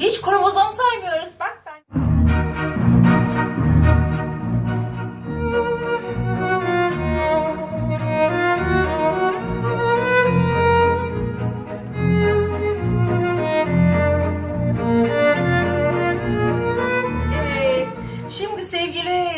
Hiç kromozom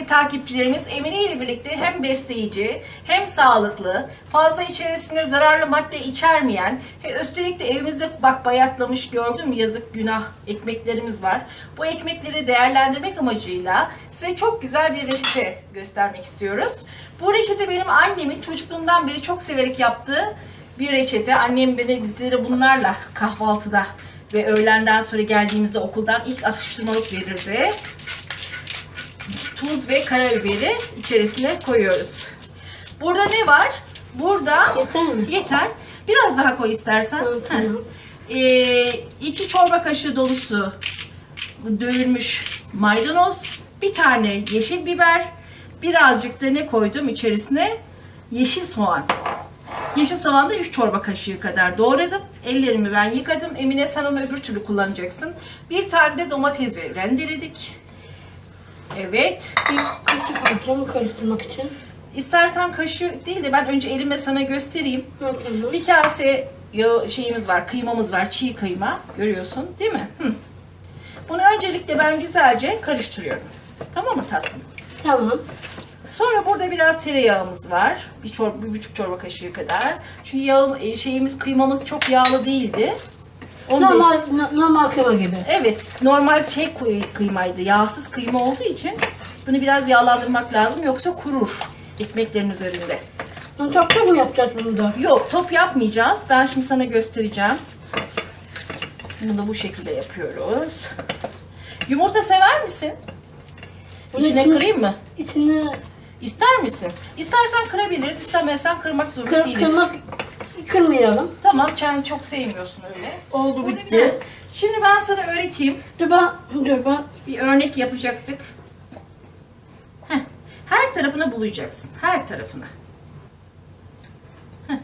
takipçilerimiz Emine ile birlikte hem besleyici hem sağlıklı, fazla içerisinde zararlı madde içermeyen, he, üstelik de evimizde bak bayatlamış gördün mü yazık günah ekmeklerimiz var. Bu ekmekleri değerlendirmek amacıyla size çok güzel bir reçete göstermek istiyoruz. Bu reçete benim annemin çocukluğumdan beri çok severek yaptığı bir reçete. Annem beni bizlere bunlarla kahvaltıda ve öğlenden sonra geldiğimizde okuldan ilk atıştırmalık verirdi tuz ve karabiberi içerisine koyuyoruz. Burada ne var? Burada Yeter mi? yeter. Biraz daha koy istersen. Tamam. Ee, iki çorba kaşığı dolusu dövülmüş maydanoz, bir tane yeşil biber, birazcık da ne koydum içerisine? Yeşil soğan. Yeşil soğan da 3 çorba kaşığı kadar doğradım. Ellerimi ben yıkadım. Emine sen onu öbür türlü kullanacaksın. Bir tane de domatesi rendeledik. Evet. Bir kaşık alacağım karıştırmak için. İstersen kaşığı değil de ben önce elimle sana göstereyim. Ha, tamam. Bir kase yağı şeyimiz var, kıymamız var, çiğ kıyma. Görüyorsun değil mi? Hı. Bunu öncelikle ben güzelce karıştırıyorum. Tamam mı tatlım? Tamam. Sonra burada biraz tereyağımız var. Bir, çorba, bir buçuk çorba kaşığı kadar. Şu yağ, e, şeyimiz, kıymamız çok yağlı değildi. Onu da- Normal, no- normal kıyma gibi. Evet, normal çek kıy- kıymaydı. Yağsız kıyma olduğu için bunu biraz yağlandırmak lazım yoksa kurur ekmeklerin üzerinde. Bunu çok çok mu yapacağız bunu da? Yok, top yapmayacağız. Ben şimdi sana göstereceğim. Bunu da bu şekilde yapıyoruz. Yumurta sever misin? İçine İçine- kırayım mı? İçine İster misin? İstersen kırabiliriz, istemezsen kırmak zorunda kır, değiliz. kırmak kırmayalım. Tamam, kendi çok sevmiyorsun öyle. Oldu Öyle bitti. mi? Şimdi ben sana öğreteyim. Dur ben, dur ben. Bir örnek yapacaktık. Heh, Her tarafına bulayacaksın. Her tarafına. Heh.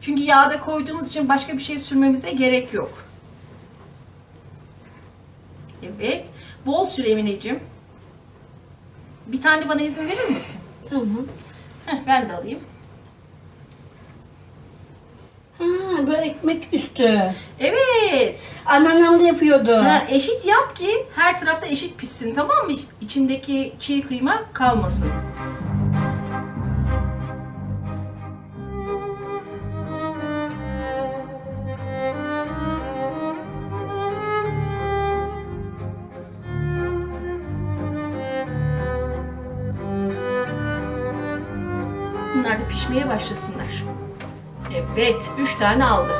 Çünkü yağda koyduğumuz için başka bir şey sürmemize gerek yok. Evet. Bol sür Emineciğim. Bir tane bana izin verir misin? Tamam. Heh, ben de alayım. Ha, bu ekmek üstü. Evet. Anneannem de yapıyordu. Ha, eşit yap ki her tarafta eşit pişsin tamam mı? İçindeki çiğ kıyma kalmasın. Bunlar da pişmeye başlasınlar. Evet, üç tane aldı.